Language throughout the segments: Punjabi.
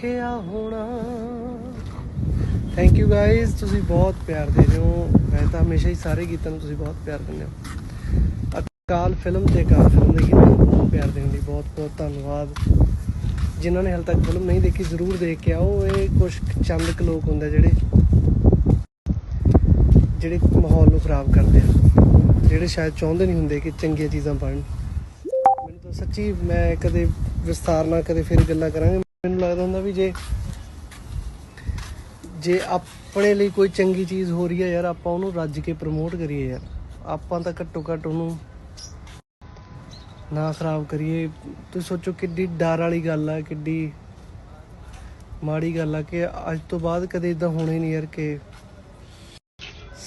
ਕਿਆ ਹੋਣਾ। ਥੈਂਕ ਯੂ ਗਾਇਜ਼ ਤੁਸੀਂ ਬਹੁਤ ਪਿਆਰ ਦੇ ਰਹੇ ਹੋ। ਮੈਂ ਤਾਂ ਹਮੇਸ਼ਾ ਹੀ ਸਾਰੇ ਗੀਤਾਂ ਨੂੰ ਤੁਸੀਂ ਬਹੁਤ ਪਿਆਰ ਦਿੰਦੇ ਹੋ। ਅਕਾਲ ਫਿਲਮ ਤੇ ਅਕਾਲ ਫਿਲਮ ਦੇ ਗੀਤਾਂ ਨੂੰ ਬਹੁਤ ਪਿਆਰ ਦੇਣ ਲਈ ਬਹੁਤ ਬਹੁਤ ਧੰਨਵਾਦ। ਜਿਨ੍ਹਾਂ ਨੇ ਹਾਲੇ ਤੱਕ ਫਿਲਮ ਨਹੀਂ ਦੇਖੀ, ਜ਼ਰੂਰ ਦੇਖ ਕੇ ਆਓ। ਇਹ ਕੁਝ ਚੰਦ ਕੁ ਲੋਕ ਹੁੰਦੇ ਜਿਹੜੇ ਜਿਹੜੇ ਮਾਹੌਲ ਨੂੰ ਖਰਾਬ ਕਰਦੇ ਆ। ਜਿਹੜੇ ਸ਼ਾਇਦ ਚਾਹੁੰਦੇ ਨਹੀਂ ਹੁੰਦੇ ਕਿ ਚੰਗੀਆਂ ਚੀਜ਼ਾਂ ਬਣਨ ਮੈਨੂੰ ਤਾਂ ਸੱਚੀ ਮੈਂ ਕਦੇ ਵਿਸਥਾਰ ਨਾਲ ਕਦੇ ਫਿਰ ਗੱਲਾਂ ਕਰਾਂਗੇ। ਮੈਨੂੰ ਲੱਗਦਾ ਹੁੰਦਾ ਵੀ ਜੇ ਜੇ ਆਪਣੇ ਲਈ ਕੋਈ ਚੰਗੀ ਚੀਜ਼ ਹੋ ਰਹੀ ਹੈ ਯਾਰ, ਆਪਾਂ ਉਹਨੂੰ ਰੱਜ ਕੇ ਪ੍ਰਮੋਟ ਕਰੀਏ ਯਾਰ। ਆਪਾਂ ਤਾਂ ਘੱਟੋ ਘੱਟ ਉਹਨੂੰ ਨਾ ਖਰਾਬ ਕਰੀਏ। ਤੁਸੀਂ ਸੋਚੋ ਕਿੱਡੀ ਡਰ ਵਾਲੀ ਗੱਲ ਆ, ਕਿੱਡੀ ਮਾੜੀ ਗੱਲ ਆ ਕਿ ਅੱਜ ਤੋਂ ਬਾਅਦ ਕਦੇ ਇਦਾਂ ਹੋਣਾ ਹੀ ਨਹੀਂ ਯਾਰ ਕਿ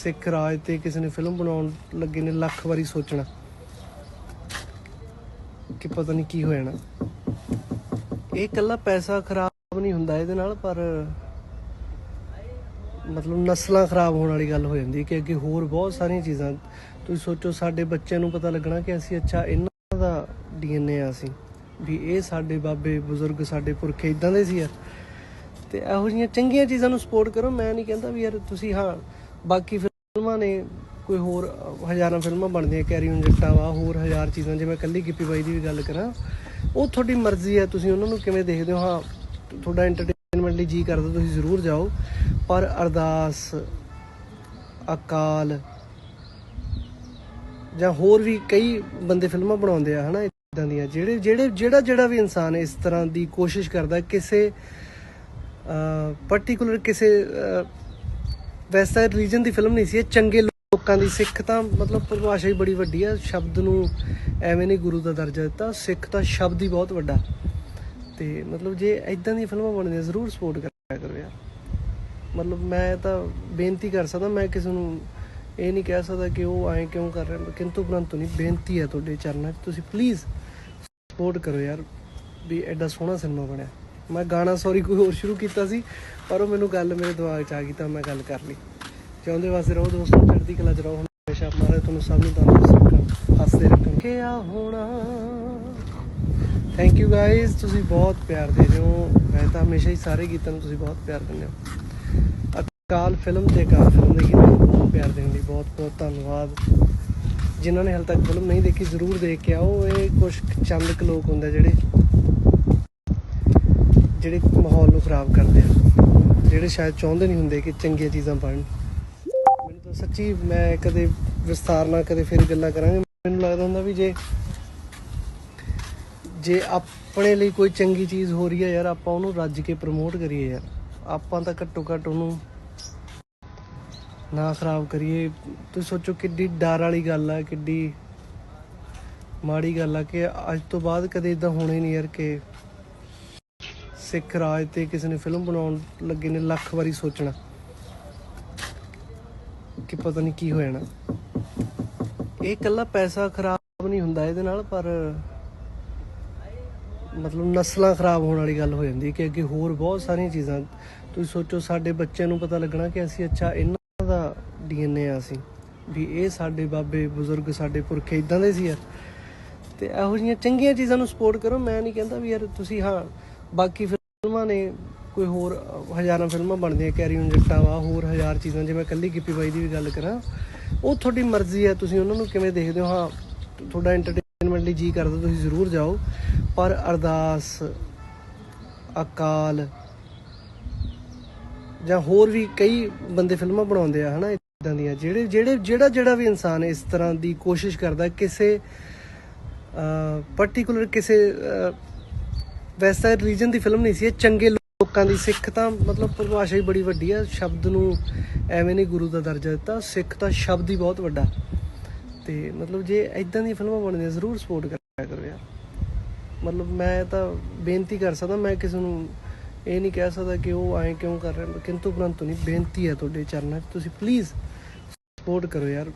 ਸਿੱਖ ਰਾਜ ਤੇ ਕਿਸੇ ਨੇ ਫਿਲਮ ਬਣਾਉਣ ਲੱਗੇ ਨੇ ਲੱਖ ਵਾਰੀ ਸੋਚਣਾ ਕਿ ਪਤਾ ਨਹੀਂ ਕੀ ਹੋ ਜਾਣਾ। ਇਹ ਇਕੱਲਾ ਪੈਸਾ ਖਰਾਬ ਨਹੀਂ ਹੁੰਦਾ ਇਹਦੇ ਨਾਲ, ਪਰ ਮਤਲਬ ਨਸਲਾਂ ਖਰਾਬ ਹੋਣ ਵਾਲੀ ਗੱਲ ਹੋ ਜਾਂਦੀ ਕਿ ਅੱਗੇ ਹੋਰ ਬਹੁਤ ਸਾਰੀਆਂ ਚੀਜ਼ਾਂ, ਤੁਸੀਂ ਸੋਚੋ ਸਾਡੇ ਬੱਚਿਆਂ ਨੂੰ ਪਤਾ ਲੱਗਣਾ ਕਿ ਅਸੀਂ ਅੱਛਾ ਇਹਨਾਂ ਦਾ ਡੀਐਨਏ ਆ ਅਸੀਂ, ਵੀ ਇਹ ਸਾਡੇ ਬਾਬੇ, ਬਜ਼ੁਰਗ, ਸਾਡੇ ਪੁਰਖੇ ਇਦਾਂ ਦੇ ਸੀ ਯਾਰ। ਤੇ ਇਹੋ ਜਿਹੀਆਂ ਚੰਗੀਆਂ ਚੀਜ਼ਾਂ ਨੂੰ ਸਪੋਰਟ ਕਰੋ, ਮੈਂ ਨਹੀਂ ਕਹਿੰਦਾ ਵੀ ਯਾਰ ਤੁਸੀਂ ਹਾਂ, ਬਾਕੀ ਫਿਲਮਾਂ ਨੇ ਕੋਈ ਹੋਰ ਹਜ਼ਾਰਾਂ ਫਿਲਮਾਂ ਬਣਦੀਆਂ, ਕੈਰੀ ਔਨ ਜੱਟਾਂ ਵਾ, ਹੋਰ ਹਜ਼ਾਰ ਚੀਜ਼ਾਂ, ਜੇ ਮੈਂ ਕੱਲੀ ਗਿੱਪੀ ਬਾਈ ਦੀ ਵੀ ਗੱਲ ਕਰਾਂ ਉਹ ਤੁਹਾਡੀ ਮਰਜ਼ੀ ਹੈ ਤੁਸੀਂ ਉਹਨਾਂ ਨੂੰ ਕਿਵੇਂ ਦੇਖਦੇ ਹੋ? ਹਾਂ ਤੁਹਾਡਾ ਐਂਟਰਟੇਨਮੈਂਟ ਲਈ ਜੀ ਕਰਦਾ ਤੁਸੀਂ ਜ਼ਰੂਰ ਜਾਓ। ਪਰ ਅਰਦਾਸ ਅਕਾਲ ਜਾਂ ਹੋਰ ਵੀ ਕਈ ਬੰਦੇ ਫਿਲਮਾਂ ਬਣਾਉਂਦੇ ਆ ਹਨਾ ਇਦਾਂ ਦੀਆਂ। ਜਿਹੜੇ ਜਿਹੜੇ ਜਿਹੜਾ ਜਿਹੜਾ ਵੀ ਇਨਸਾਨ ਇਸ ਤਰ੍ਹਾਂ ਦੀ ਕੋਸ਼ਿਸ਼ ਕਰਦਾ ਕਿਸੇ ਪਾਰਟਿਕੂਲਰ ਕਿਸੇ ਅਹ, ਵੈਸਾ ਰੀਜਨ ਦੀ ਫਿਲਮ ਨਹੀਂ ਸੀ ਇਹ ਚੰਗੇ ਲੋਕਾਂ ਦੀ ਸਿੱਖ ਤਾਂ ਮਤਲਬ ਪਰਿਭਾਸ਼ਾ ਹੀ ਬੜੀ ਵੱਡੀ ਆ। ਸ਼ਬਦ ਨੂੰ ਐਵੇਂ ਨਹੀਂ ਗੁਰੂ ਦਾ ਦਰਜਾ ਦਿੱਤਾ। ਸਿੱਖ ਤਾਂ ਸ਼ਬਦ ਹੀ ਬਹੁਤ ਵੱਡਾ। ਤੇ ਮਤਲਬ ਜੇ ਇਦਾਂ ਦੀਆਂ ਫਿਲਮਾਂ ਬਣਦੀਆਂ, ਜ਼ਰੂਰ ਸਪੋਰਟ ਕਰਿਆ ਕਰੋ ਯਾਰ। ਮਤਲਬ ਮੈਂ ਤਾਂ ਬੇਨਤੀ ਕਰ ਸਕਦਾ, ਮੈਂ ਕਿਸੇ ਨੂੰ ਇਹ ਨਹੀਂ ਕਹਿ ਸਕਦਾ ਕਿ ਉਹ ਐਂ ਕਿਉਂ ਕਰ ਰਹੇ। ਕਿੰਤੂ ਪਰੰਤੂ ਨਹੀਂ, ਬੇਨਤੀ ਹੈ ਤੁਹਾਡੇ ਚਰਨਾਂ 'ਚ। ਤੁਸੀਂ ਪਲੀਜ਼ ਸਪੋਰਟ ਕਰੋ ਯਾਰ ਵੀ ਐਡਾ ਸੋਹਣਾ ਸਿਨੇਮਾ ਬਣਿਆ। ਮੈਂ ਗਾਣਾ ਸੌਰੀ ਕੋਈ ਹੋਰ ਸ਼ੁਰੂ ਕੀਤਾ ਸੀ, ਪਰ ਉਹ ਮੈਨੂੰ ਗੱਲ ਮੇਰੇ ਦਿਮਾਗ 'ਚ ਆ ਗਈ ਤਾਂ ਮੈਂ ਗੱਲ ਕਰ ਲਈ। ਚਾਹੁੰਦੇ ਵਾਸਤੇ ਰਹੋ ਦੋਸਤੋ, ਚੜ੍ਹਦੀ ਕਲਾ 'ਚ ਰਹੋ। ਹਮੇਸ਼ਾ ਮਾਰੇ ਤੁਹਾਨੂੰ ਸਭ ਨੂੰ ਤੰਦਰੁਸਤ ਰੱਖਣ ਹੱਸਦੇ ਰੱਖਣ। ਕਿਆ ਹੋਣਾ? ਥੈਂਕ ਯੂ ਗਾਇਜ਼ ਤੁਸੀਂ ਬਹੁਤ ਪਿਆਰ ਦੇ ਰਹੇ ਹੋ। ਮੈਂ ਤਾਂ ਹਮੇਸ਼ਾ ਹੀ ਸਾਰੇ ਗੀਤਾਂ ਨੂੰ ਤੁਸੀਂ ਬਹੁਤ ਪਿਆਰ ਦਿੰਦੇ ਹੋ। ਅਕਾਲ ਫਿਲਮ ਤੇ ਅਕਾਲ ਫਿਲਮ ਦੇ ਗੀਤਾਂ ਨੂੰ ਬਹੁਤ ਪਿਆਰ ਦੇਣ ਲਈ ਬਹੁਤ ਬਹੁਤ ਧੰਨਵਾਦ। ਜਿਨ੍ਹਾਂ ਨੇ ਹਾਲੇ ਤੱਕ ਫਿਲਮ ਨਹੀਂ ਦੇਖੀ, ਜ਼ਰੂਰ ਦੇਖ ਕੇ ਆਓ। ਇਹ ਕੁਝ ਚੰਦ ਕੁ ਲੋਕ ਹੁੰਦੇ ਜਿਹੜੇ ਜਿਹੜੇ ਮਾਹੌਲ ਨੂੰ ਖਰਾਬ ਕਰਦੇ ਆ। ਜਿਹੜੇ ਸ਼ਾਇਦ ਚਾਹੁੰਦੇ ਨਹੀਂ ਹੁੰਦੇ ਕਿ ਚੰਗੀਆਂ ਚੀਜ਼ਾਂ ਬਣਨ ਸੱਚੀ ਮੈਂ ਕਦੇ ਵਿਸਥਾਰ ਨਾਲ ਕਦੇ ਫਿਰ ਗੱਲਾਂ ਕਰਾਂਗੇ। ਮੈਨੂੰ ਲੱਗਦਾ ਹੁੰਦਾ ਵੀ ਜੇ ਜੇ ਆਪਣੇ ਲਈ ਕੋਈ ਚੰਗੀ ਚੀਜ਼ ਹੋ ਰਹੀ ਹੈ ਯਾਰ, ਆਪਾਂ ਉਹਨੂੰ ਰੱਜ ਕੇ ਪ੍ਰਮੋਟ ਕਰੀਏ ਯਾਰ। ਆਪਾਂ ਤਾਂ ਘੱਟੋ ਘੱਟ ਉਹਨੂੰ ਨਾ ਖਰਾਬ ਕਰੀਏ। ਤੁਸੀਂ ਸੋਚੋ ਕਿੱਡੀ ਡਰ ਵਾਲੀ ਗੱਲ ਆ, ਕਿੱਡੀ ਮਾੜੀ ਗੱਲ ਆ ਕਿ ਅੱਜ ਤੋਂ ਬਾਅਦ ਕਦੇ ਇਦਾਂ ਹੋਣਾ ਹੀ ਨਹੀਂ ਯਾਰ ਕਿ ਸਿੱਖ ਰਾਜ ਤੇ ਕਿਸੇ ਨੇ ਫਿਲਮ ਬਣਾਉਣ ਲੱਗੇ ਨੇ ਲੱਖ ਵਾਰੀ ਸੋਚਣਾ। ਕਿ ਪਤਾ ਨਹੀਂ ਕੀ ਹੋ ਜਾਣਾ। ਇਹ ਇਕੱਲਾ ਪੈਸਾ ਖਰਾਬ ਨਹੀਂ ਹੁੰਦਾ ਇਹਦੇ ਨਾਲ, ਪਰ ਮਤਲਬ ਨਸਲਾਂ ਖਰਾਬ ਹੋਣ ਵਾਲੀ ਗੱਲ ਹੋ ਜਾਂਦੀ ਕਿ ਅੱਗੇ ਹੋਰ ਬਹੁਤ ਸਾਰੀਆਂ ਚੀਜ਼ਾਂ। ਤੁਸੀਂ ਸੋਚੋ, ਸਾਡੇ ਬੱਚਿਆਂ ਨੂੰ ਪਤਾ ਲੱਗਣਾ ਕਿ ਅਸੀਂ ਅੱਛਾ ਇਹਨਾਂ ਦਾ ਡੀਐਨਏ ਆ ਅਸੀਂ, ਵੀ ਇਹ ਸਾਡੇ ਬਾਬੇ, ਬਜ਼ੁਰਗ ਸਾਡੇ ਪੁਰਖੇ ਇਦਾਂ ਦੇ ਸੀ ਯਾਰ। ਤੇ ਇਹੋ ਜਿਹੀਆਂ ਚੰਗੀਆਂ ਚੀਜ਼ਾਂ ਨੂੰ ਸਪੋਰਟ ਕਰੋ, ਮੈਂ ਨਹੀਂ ਕਹਿੰਦਾ ਵੀ ਯਾਰ ਤੁਸੀਂ, ਹਾਂ, ਬਾਕੀ ਫਿਲਮਾਂ ਨੇ ਕੋਈ ਹੋਰ ਹਜ਼ਾਰਾਂ ਫਿਲਮਾਂ ਬਣਦੀਆਂ ਕੈਰੀ ਔਨ ਵਾ ਹੋਰ ਹਜ਼ਾਰ ਚੀਜ਼ਾਂ ਜੇ ਮੈਂ ਕੱਲੀ ਗਿੱਪੀ ਬਾਈ ਦੀ ਵੀ ਗੱਲ ਕਰਾਂ ਉਹ ਤੁਹਾਡੀ ਮਰਜ਼ੀ ਹੈ ਤੁਸੀਂ ਉਹਨਾਂ ਨੂੰ ਕਿਵੇਂ ਦੇਖਦੇ ਹੋ? ਹਾਂ ਤੁਹਾਡਾ ਐਂਟਰਟੇਨਮੈਂਟ ਲਈ ਜੀ ਕਰਦਾ ਤੁਸੀਂ ਜ਼ਰੂਰ ਜਾਓ। ਪਰ ਅਰਦਾਸ ਅਕਾਲ ਜਾਂ ਹੋਰ ਵੀ ਕਈ ਬੰਦੇ ਫਿਲਮਾਂ ਬਣਾਉਂਦੇ ਆ ਹਨਾ ਇਦਾਂ ਦੀਆਂ। ਜਿਹੜੇ ਜਿਹੜੇ ਜਿਹੜਾ ਜਿਹੜਾ ਵੀ ਇਨਸਾਨ ਇਸ ਤਰ੍ਹਾਂ ਦੀ ਕੋਸ਼ਿਸ਼ ਕਰਦਾ ਕਿਸੇ ਪਾਰਟਿਕੂਲਰ ਕਿਸੇ ਅਹ, ਵੈਸਾ ਰੀਜਨ ਦੀ ਫਿਲਮ ਨਹੀਂ ਸੀ ਇਹ ਚੰਗੇ ਲੋਕਾਂ ਦੀ ਸਿੱਖ ਤਾਂ ਮਤਲਬ ਪਰਿਭਾਸ਼ਾ ਹੀ ਬੜੀ ਵੱਡੀ ਆ, ਸ਼ਬਦ ਨੂੰ ਐਵੇਂ ਨਹੀਂ ਗੁਰੂ ਦਾ ਦਰਜਾ ਦਿੱਤਾ, ਸਿੱਖ ਤਾਂ ਸ਼ਬਦ ਹੀ ਬਹੁਤ ਵੱਡਾ। ਤੇ ਮਤਲਬ ਜੇ ਇਦਾਂ ਦੀਆਂ ਫਿਲਮਾਂ ਬਣਦੀਆਂ ਜ਼ਰੂਰ ਸਪੋਰਟ ਕਰਿਆ ਕਰੋ ਯਾਰ। ਮਤਲਬ ਮੈਂ ਤਾਂ ਬੇਨਤੀ ਕਰ ਸਕਦਾ, ਮੈਂ ਕਿਸੇ ਨੂੰ ਇਹ ਨਹੀਂ ਕਹਿ ਸਕਦਾ ਕਿ ਉਹ ਐਂ ਕਿਉਂ ਕਰ ਰਿਹਾ, ਕਿੰਤੂ ਪਰੰਤੂ ਨਹੀਂ, ਬੇਨਤੀ ਹੈ ਤੁਹਾਡੇ ਚਰਨਾਂ 'ਚ, ਤੁਸੀਂ ਪਲੀਜ਼ ਸਪੋਰਟ ਕਰੋ ਯਾਰ,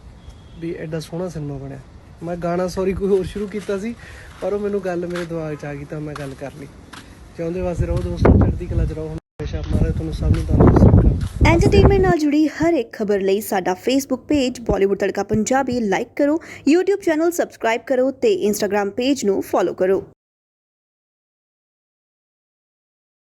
ਵੀ ਐਡਾ ਸੋਹਣਾ ਸਿਨੇਮਾ ਬਣਿਆ। ਮੈਂ ਗਾਣਾ ਸੌਰੀ ਕੋਈ ਹੋਰ ਸ਼ੁਰੂ ਕੀਤਾ ਸੀ, ਪਰ ਉਹ ਮੈਨੂੰ ਗੱਲ ਮੇਰੇ ਦਿਮਾਗ 'ਚ ਆ ਗਈ ਤਾਂ ਮੈਂ ਗੱਲ ਕਰ ਲਈ। ਚਾਹੁੰਦੇ ਵਾਸਤੇ ਰਹੋ ਦੋਸਤੋ, ਚੜ੍ਹਦੀ ਕਲਾ 'ਚ ਰਹੋ। ਹਮੇਸ਼ਾ ਮਾਰੇ ਤੁਹਾਨੂੰ ਸਭ ਨੂੰ ਤੰਦਰੁਸਤ ਰੱਖਣ ਐਂਟਰਟੇਨਮੈਂਟ ਨਾਲ ਜੁੜੀ ਹਰ ਇੱਕ ਖਬਰ ਲਈ ਸਾਡਾ Facebook page Bollywood Tadka Punjabi like ਕਰੋ, YouTube ਚੈਨਲ ਸਬਸਕ੍ਰਾਈਬ ਕਰੋ ਤੇ Instagram ਪੇਜ ਨੂੰ ਫੋਲੋ ਕਰੋ।